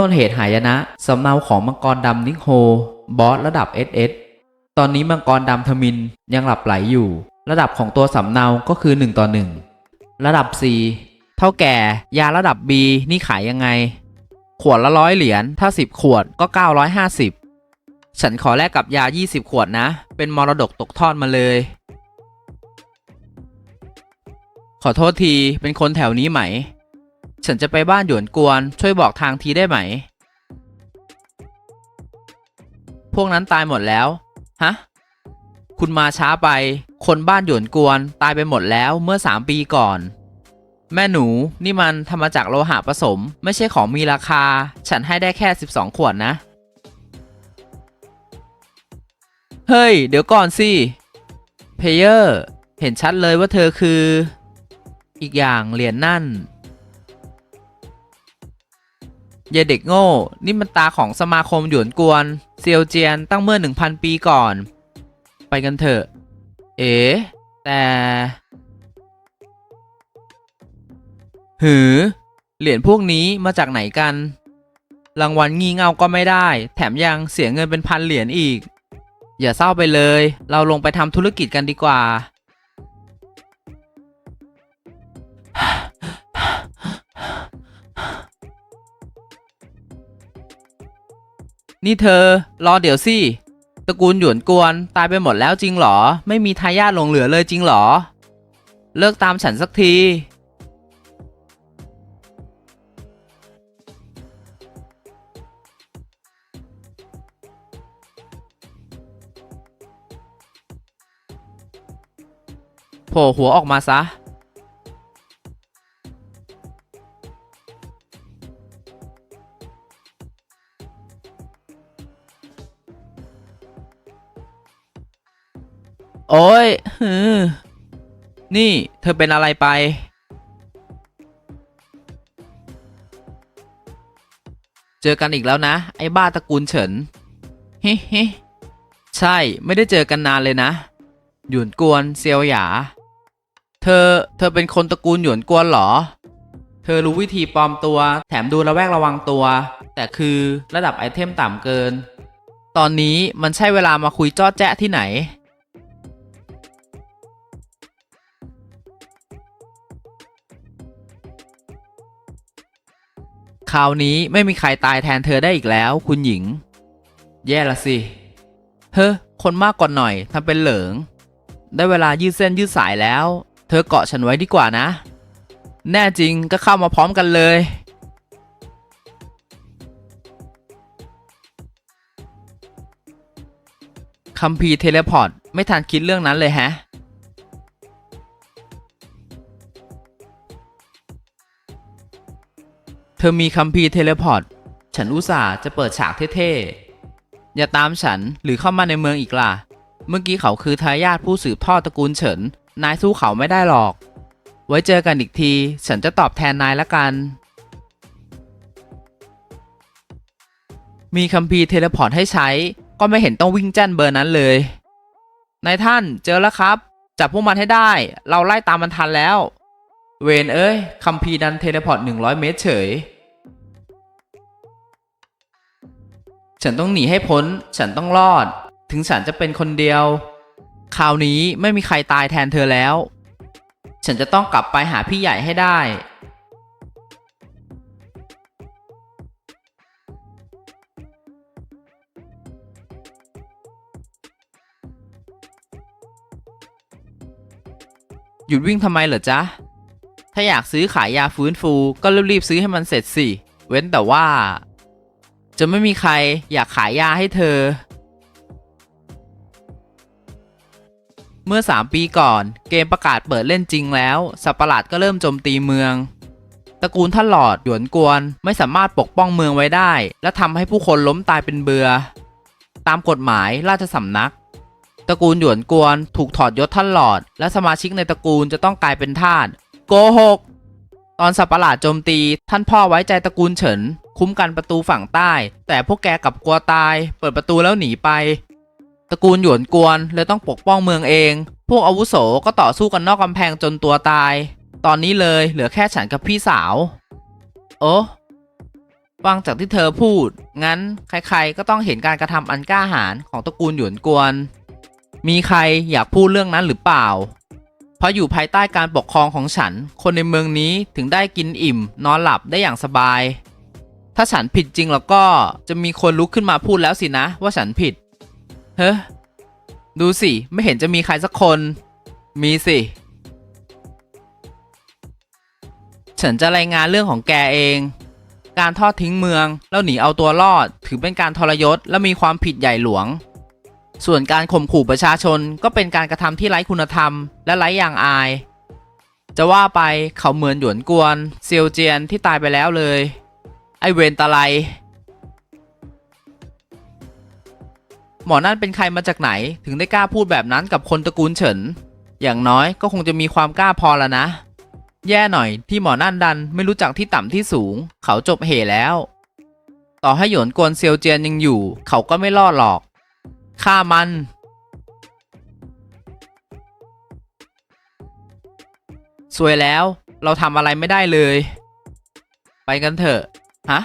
ต้นเหตุหายนะสำเนาของมังกรดำนิโฮบอสระดับ SS ตอนนี้มังกรดำทมินยังหลับไหลอยู่ ระดับของตัวสำเนาก็คือ 1 ต่อ 1 ระดับ C เท่าแก่ยาระดับ B นี่ขายยังไง ขวดละร้อยเหรียญถ้า 10 ขวดก็ 950 ฉันขอแลกกับยา 20 ขวดนะ เป็นมรดกตกทอดมาเลย ขอโทษทีเป็นคนแถวนี้ไหม ฉันจะไปบ้านหยวนกวน ช่วยบอกทางทีได้ไหม พวกนั้นตายหมดแล้ว ฮะ คุณมาช้าไป คนบ้านหยวนกวน ตายไปหมดแล้วเมื่อสามปีก่อน แม่หนูนี่มันทำมาจากโลหะผสม ไม่ใช่ของมีราคา ฉันให้ได้แค่ 12 ขวดนะ เฮ้ย เดี๋ยวก่อนสิ เพเยอร์ เห็นชัดเลยว่าเธอคือ อีกอย่างเหรียญนั่น เยาเด็กโง่ นี่มันตาของสมาคมหยวนกวน เซียวเจียนตั้งเมื่อ 1,000 ปีก่อน ไปกันเถอะ เอ๋แต่หือ เหรียญพวกนี้มาจากไหนกัน รางวัลงี่เง่าก็ไม่ได้ แถมยังเสียเงินเป็นพันเหรียญอีก อย่าเศร้าไปเลย เราลงไปทำธุรกิจกันดีกว่า นี่เธอ รอเดี๋ยวสิตระกูลหยวนกวนตายไปหมดแล้วจริงหรอ ไม่มีทายาทหลงเหลือเลยจริงหรอ เลิกตามฉันสักทีโผล่หัวออกมาซะ โอ้ยฮือนี่เธอเป็นอะไรไป เจอกันอีกแล้วนะ ไอ้บ้าตระกูลเฉินเฮ้เฮใช่ไม่ได้เจอกันนานเลยนะ หยวนกวนเซียวหยา เธอเธอเป็นคนตระกูลหยวนกวนเหรอ เธอรู้วิธีปลอมตัว แถมดูระแวกระวังตัว แต่คือระดับไอเทมต่ำเกิน ตอนนี้มันใช่เวลามาคุยจ้อแจ๊ะที่ไหน คราวนี้ไม่มีใครตายแทนเธอได้อีกแล้ว คุณหญิง แย่ละสิ เฮ้อคนมากกว่าหน่อยทำเป็นเหลิง ได้เวลายืดเส้นยืดสายแล้ว เธอเกาะฉันไว้ดีกว่านะ แน่จริงก็เข้ามาพร้อมกันเลย คัมภีเทเลพอร์ต ไม่ทันคิดเรื่องนั้นเลยแฮะ เธอมีคัมภีร์เทเลพอร์ต ฉันอุตส่าห์จะเปิดฉากเท่ๆ อย่าตามฉันหรือเข้ามาในเมืองอีกล่ะ เมื่อกี้เขาคือทายาทผู้สืบทอดตระกูลเฉิน นายสู้เขาไม่ได้หรอก ไว้เจอกันอีกที ฉันจะตอบแทนนายละกัน มีคัมภีร์เทเลพอร์ตให้ใช้ ก็ไม่เห็นต้องวิ่งแจ้นเบอร์นั้นเลย นายท่านเจอแล้วครับ จับพวกมันให้ได้ เราไล่ตามมันทันแล้ว เวนเอ้ยคัมภีร์ดันเทเลพอร์ต100 เมตรเฉย ฉันต้องหนีให้พ้น ฉันต้องรอด ถึงฉันจะเป็นคนเดียว คราวนี้ไม่มีใครตายแทนเธอแล้ว ฉันจะต้องกลับไปหาพี่ใหญ่ให้ได้ หยุดวิ่งทำไมเหรอจ๊ะ ถ้าอยากซื้อขายยาฟื้นฟู ก็รีบๆซื้อให้มันเสร็จสิ เว้นแต่ว่า จะไม่มีใครอยากขายยาให้เธอ เมื่อ 3 ปีก่อน เกมประกาศเปิดเล่นจริงแล้ว สัตว์ประหลาดก็เริ่มโจมตีเมือง ตระกูลท่านหลอดหยวนกวน ไม่สามารถปกป้องเมืองไว้ได้ และทำให้ผู้คนล้มตายเป็นเบือ ตามกฎหมายราชสำนักตระกูลหยวนกวนถูกถอดยศท่านหลอด และสมาชิกในตระกูลจะต้องกลายเป็นทาสโกหก ตอนสัประหลาดโจมตี ท่านพ่อไว้ใจตระกูลเฉิน คุ้มกันประตูฝั่งใต้ แต่พวกแกกลับกลัวตาย เปิดประตูแล้วหนีไป ตระกูลหยวนกวนเลยต้องปกป้องเมืองเอง พวกอาวุโสก็ต่อสู้กันนอกกำแพงจนตัวตาย ตอนนี้เลยเหลือแค่ฉันกับพี่สาว โอ้ฟังจากที่เธอพูด งั้นใครๆ ก็ต้องเห็นการกระทำอันกล้าหาญของตระกูลหยวนกวน มีใครอยากพูดเรื่องนั้นหรือเปล่า เพราะอยู่ภายใต้การปกครองของฉัน คนในเมืองนี้ถึงได้กินอิ่ม นอนหลับได้อย่างสบาย ถ้าฉันผิดจริงแล้วก็จะมีคนลุกขึ้นมาพูดแล้วสินะ ว่าฉันผิด เฮ้ดูสิ ไม่เห็นจะมีใครสักคน มีสิ ฉันจะรายงานเรื่องของแกเอง การทอดทิ้งเมืองแล้วหนีเอาตัวรอด ถือเป็นการทรยศและมีความผิดใหญ่หลวง ส่วนการข่มขู่ประชาชนก็เป็นการกระทำที่ไร้คุณธรรม และไร้อย่างอาย จะว่าไปเขาเหมือนหยวนกวนเซียวเจียนที่ตายไปแล้วเลย ไอเวนตาไลหมอนั่นเป็นใครมาจากไหน ถึงได้กล้าพูดแบบนั้นกับคนตระกูลเฉิน อย่างน้อยก็คงจะมีความกล้าพอแล้วนะ แย่หน่อยที่หมอนั่นดันไม่รู้จักที่ต่ำที่สูง เขาจบเหแล้ว ต่อให้หยวนกวนเซียวเจียนยังอยู่ เขาก็ไม่รอดหรอก ฆ่ามัน สวยแล้ว เราทำอะไรไม่ได้เลย ไปกันเถอะ ฮะ